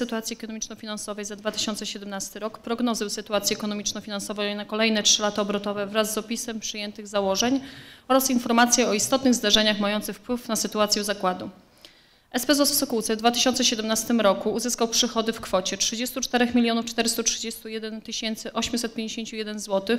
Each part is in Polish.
sytuacji ekonomiczno-finansowej za 2017 rok, prognozy sytuacji ekonomiczno-finansowej na kolejne trzy lata obrotowe wraz z opisem przyjętych założeń oraz informacje o istotnych zdarzeniach mających wpływ na sytuację zakładu. SPZOS w Sokółce w 2017 roku uzyskał przychody w kwocie 34 431 851 zł,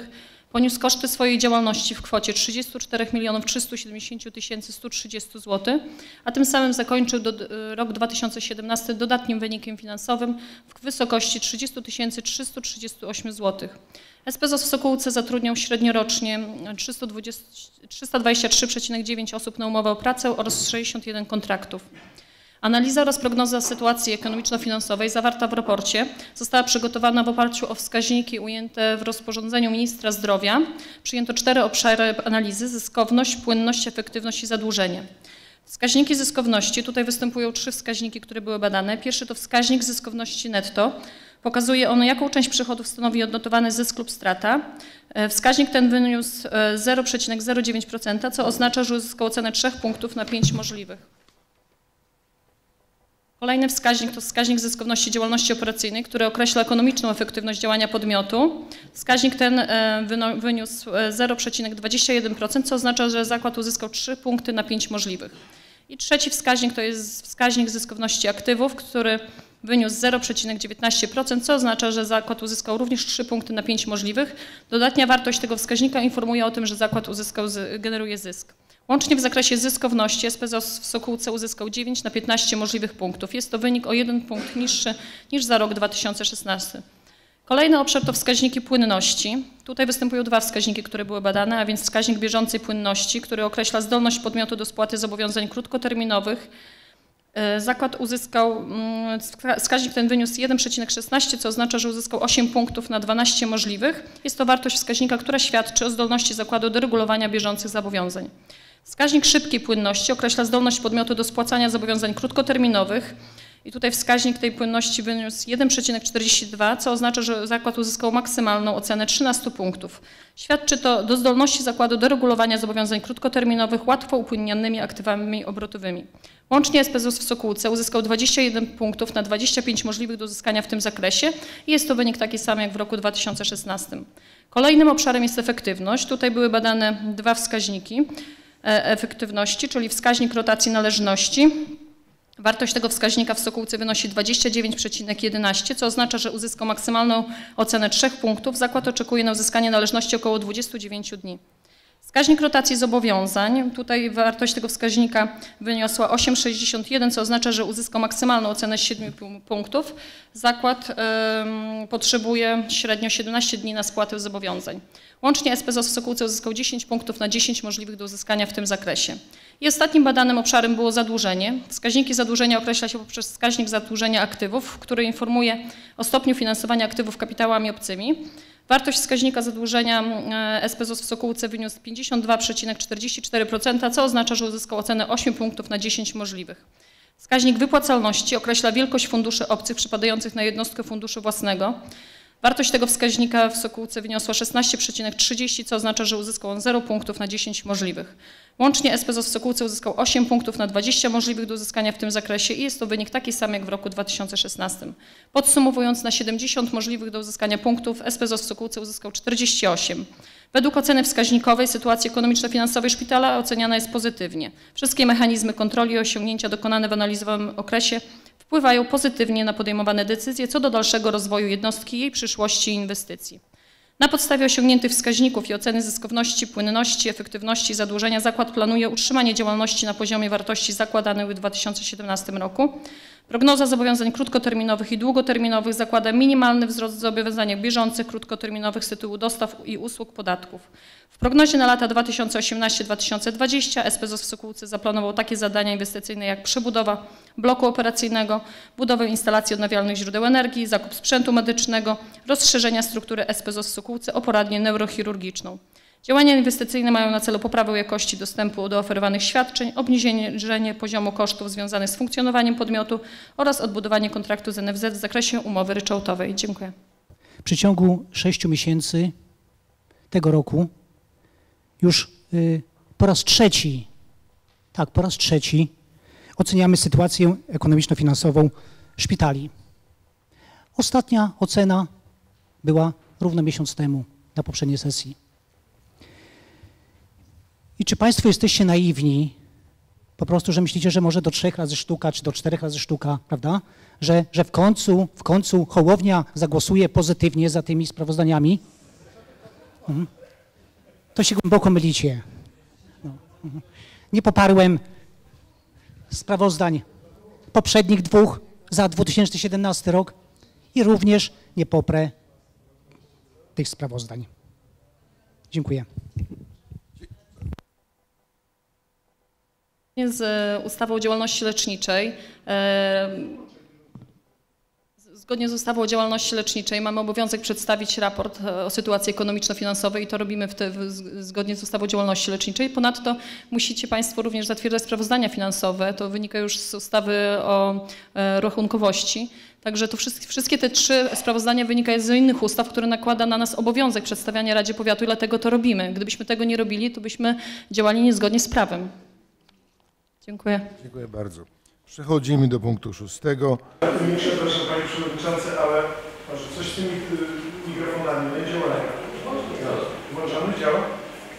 poniósł koszty swojej działalności w kwocie 34 370 130 zł, a tym samym zakończył do, rok 2017 dodatnim wynikiem finansowym w wysokości 30 338 zł. SPZOS w Sokółce zatrudniał średniorocznie 323,9 osób na umowę o pracę oraz 61 kontraktów. Analiza oraz prognoza sytuacji ekonomiczno-finansowej zawarta w raporcie została przygotowana w oparciu o wskaźniki ujęte w rozporządzeniu ministra zdrowia. Przyjęto cztery obszary analizy: zyskowność, płynność, efektywność i zadłużenie. Wskaźniki zyskowności, tutaj występują trzy wskaźniki, które były badane. Pierwszy to wskaźnik zyskowności netto. Pokazuje on, jaką część przychodów stanowi odnotowany zysk lub strata. Wskaźnik ten wyniósł 0,09%, co oznacza, że uzyskał ocenę 3 punktów na 5 możliwych. Kolejny wskaźnik to wskaźnik zyskowności działalności operacyjnej, który określa ekonomiczną efektywność działania podmiotu. Wskaźnik ten e, wyniósł 0,21%, e, co oznacza, że zakład uzyskał 3 punkty na 5 możliwych. I trzeci wskaźnik to jest wskaźnik zyskowności aktywów, który wyniósł 0,19%, co oznacza, że zakład uzyskał również 3 punkty na 5 możliwych. Dodatnia wartość tego wskaźnika informuje o tym, że zakład uzyskał, generuje zysk. Łącznie w zakresie zyskowności SPZOS w Sokółce uzyskał 9 na 15 możliwych punktów. Jest to wynik o jeden punkt niższy niż za rok 2016. Kolejny obszar to wskaźniki płynności. Tutaj występują dwa wskaźniki, które były badane, a więc wskaźnik bieżącej płynności, który określa zdolność podmiotu do spłaty zobowiązań krótkoterminowych. E, zakład uzyskał, mm, wskaźnik ten wyniósł 1,16, co oznacza, że uzyskał 8 punktów na 12 możliwych. Jest to wartość wskaźnika, która świadczy o zdolności zakładu do regulowania bieżących zobowiązań. Wskaźnik szybkiej płynności określa zdolność podmiotu do spłacania zobowiązań krótkoterminowych. I tutaj wskaźnik tej płynności wyniósł 1,42, co oznacza, że zakład uzyskał maksymalną ocenę 13 punktów. Świadczy to do zdolności zakładu do regulowania zobowiązań krótkoterminowych łatwo upłynnianymi aktywami obrotowymi. Łącznie SPZUS w Sokółce uzyskał 21 punktów na 25 możliwych do uzyskania w tym zakresie i jest to wynik taki sam jak w roku 2016. Kolejnym obszarem jest efektywność. Tutaj były badane dwa wskaźniki. E, efektywności, czyli wskaźnik rotacji należności. Wartość tego wskaźnika w Sokółce wynosi 29,11, co oznacza, że uzyskał maksymalną ocenę 3 punktów. Zakład oczekuje na uzyskanie należności około 29 dni. Wskaźnik rotacji zobowiązań, tutaj wartość tego wskaźnika wyniosła 8,61, co oznacza, że uzyskał maksymalną ocenę 7 punktów. Zakład y, potrzebuje średnio 17 dni na spłatę zobowiązań. Łącznie SPZOS w Sokółce uzyskał 10 punktów na 10 możliwych do uzyskania w tym zakresie. I ostatnim badanym obszarem było zadłużenie. Wskaźniki zadłużenia określa się poprzez wskaźnik zadłużenia aktywów, który informuje o stopniu finansowania aktywów kapitałami obcymi. Wartość wskaźnika zadłużenia e, SPZOS w Sokółce wyniósł 52,44%, co oznacza, że uzyskał ocenę 8 punktów na 10 możliwych. Wskaźnik wypłacalności określa wielkość funduszy obcych przypadających na jednostkę funduszu własnego. Wartość tego wskaźnika w Sokółce wyniosła 16,30, co oznacza, że uzyskał on 0 punktów na 10 możliwych. Łącznie SPZOS w Sokółce uzyskał 8 punktów na 20 możliwych do uzyskania w tym zakresie i jest to wynik taki sam jak w roku 2016. Podsumowując, na 70 możliwych do uzyskania punktów SPZOS w Sokółce uzyskał 48. Według oceny wskaźnikowej sytuacji ekonomiczno-finansowej szpitala oceniana jest pozytywnie. Wszystkie mechanizmy kontroli i osiągnięcia dokonane w analizowanym okresie wpływają pozytywnie na podejmowane decyzje co do dalszego rozwoju jednostki, jej przyszłości i inwestycji. Na podstawie osiągniętych wskaźników i oceny zyskowności, płynności, efektywności zadłużenia zakład planuje utrzymanie działalności na poziomie wartości zakładanych w 2017 roku. Prognoza zobowiązań krótkoterminowych i długoterminowych zakłada minimalny wzrost zobowiązań bieżących krótkoterminowych z tytułu dostaw i usług podatków. W prognozie na lata 2018-2020 SPZOS w Sokółce zaplanował takie zadania inwestycyjne jak przebudowa bloku operacyjnego, budowę instalacji odnawialnych źródeł energii, zakup sprzętu medycznego, rozszerzenia struktury SPZOS w Sokółce o poradnię neurochirurgiczną. Działania inwestycyjne mają na celu poprawę jakości dostępu do oferowanych świadczeń, obniżenie poziomu kosztów związanych z funkcjonowaniem podmiotu oraz odbudowanie kontraktu z NFZ w zakresie umowy ryczałtowej. Dziękuję. W przeciągu sześciu miesięcy tego roku już y, po raz trzeci, tak, po raz trzeci oceniamy sytuację ekonomiczno-finansową szpitali. Ostatnia ocena była równo miesiąc temu na poprzedniej sesji. I czy Państwo jesteście naiwni, po prostu, że myślicie, że może do trzech razy sztuka, czy do czterech razy sztuka, prawda? Że, że w końcu, w końcu Hołownia zagłosuje pozytywnie za tymi sprawozdaniami? Mhm. To się głęboko mylicie. No. Mhm. Nie poparłem sprawozdań poprzednich dwóch za 2017 rok i również nie poprę tych sprawozdań. Dziękuję. Zgodnie z e, ustawą o działalności leczniczej, e, zgodnie z ustawą o działalności leczniczej mamy obowiązek przedstawić raport e, o sytuacji ekonomiczno-finansowej i to robimy w te, w, zgodnie z ustawą o działalności leczniczej. Ponadto musicie Państwo również zatwierdzać sprawozdania finansowe. To wynika już z ustawy o e, rachunkowości. Także to wszystkie, wszystkie te trzy sprawozdania wynikają z innych ustaw, które nakłada na nas obowiązek przedstawiania Radzie Powiatu i dlatego to robimy. Gdybyśmy tego nie robili, to byśmy działali niezgodnie z prawem. Dziękuję. Dziękuję bardzo. Przechodzimy do punktu szóstego. Nie przepraszam Panie Przewodniczący, ale może coś z tymi y, mikrofonami nie działa. Włączamy? Działa?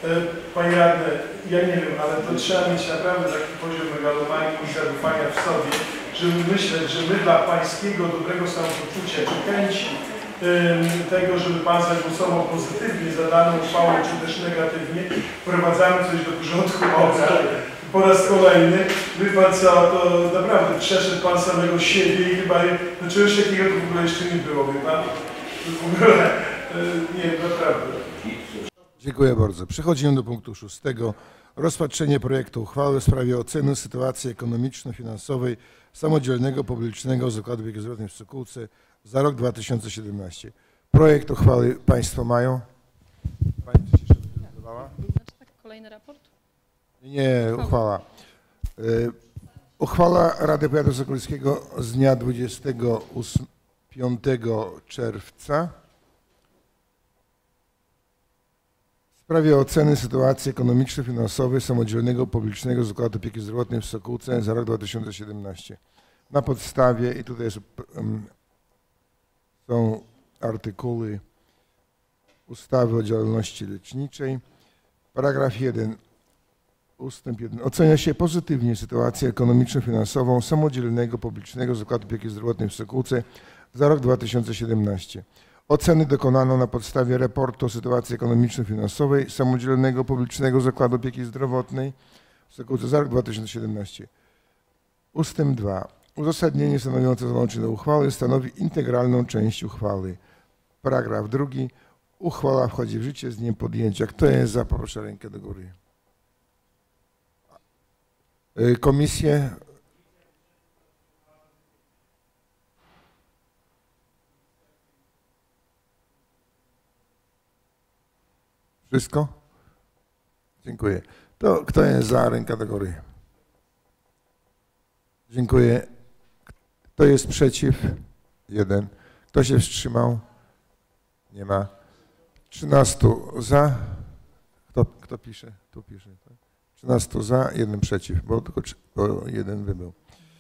E, Panie Radny, ja nie wiem, ale to trzeba mieć naprawdę taki poziom megalomanii i zaufania w sobie, żeby myśleć, że my dla Pańskiego dobrego samopoczucia czy chęci tego, żeby Pan zagłosował pozytywnie za daną uchwałą, czy też negatywnie, wprowadzamy coś do porządku obrad. Po raz kolejny, wie Pan co, to naprawdę przeszedł Pan samego siebie i chyba no czegoś takiego to w ogóle jeszcze nie było, wie Pan? W ogóle, y, nie, naprawdę. Dziękuję bardzo. Przechodzimy do punktu szóstego. Rozpatrzenie projektu uchwały w sprawie oceny sytuacji ekonomiczno-finansowej samodzielnego publicznego zakładu opieki zdrowotnej w Sokółce za rok 2017. Projekt uchwały Państwo mają? Pani coś jeszcze? Znaczy tak, kolejny raport? Nie, uchwała. Y, Uchwała Rady Powiatu Sokolskiego z dnia 25 czerwca w sprawie oceny sytuacji ekonomiczno-finansowej samodzielnego publicznego zakładu opieki zdrowotnej w Sokółce za rok 2017. Na podstawie, i tutaj em, są artykuły ustawy o działalności leczniczej, paragraf 1 Ustęp 1. Ocenia się pozytywnie sytuację ekonomiczno-finansową samodzielnego publicznego zakładu opieki zdrowotnej w Sokółce za rok 2017. Oceny dokonano na podstawie raportu o sytuacji ekonomiczno-finansowej samodzielnego publicznego zakładu opieki zdrowotnej w Sokółce za rok 2017. Ustęp 2. Uzasadnienie stanowiące załączenie do uchwały stanowi integralną część uchwały. Paragraf drugi. Uchwała wchodzi w życie z dniem podjęcia. Kto jest za? Poproszę rękę do góry. Y, Komisje. Wszystko? Dziękuję. To kto jest za ręka do góry? Dziękuję. Kto jest przeciw? Jeden. Kto się wstrzymał? Nie ma. 13 za. Kto, kto pisze? Tu pisze. Tak? 13 za, jeden przeciw, bo tylko bo jeden wybył.